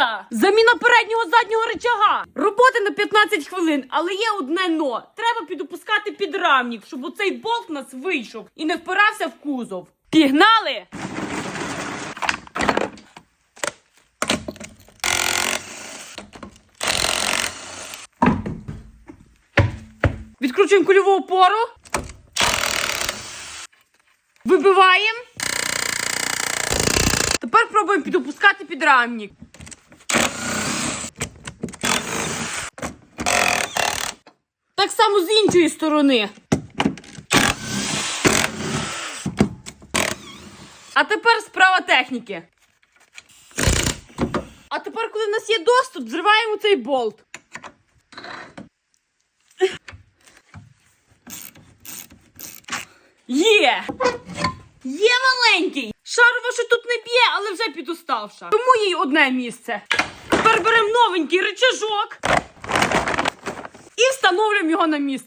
пізда. Заміна переднього заднього рычага. Роботи на 15 хвилин, але є одне но. Треба підопускати підрамник, щоб оцей болт нас вийшов і не впирався в кузов. Пігнали! Відкручуємо кульову опору. Вибиваємо. Тепер пробуємо підопускати підрамник. Так само з іншої сторони. А тепер справа техніки. А тепер, коли в нас є доступ, зриваємо цей болт. Є! Є маленький! Шарова ще тут не б'є, але вже підуставша. Тому їй одне місце. Тепер беремо новенький речажок і встановлюємо його на місце.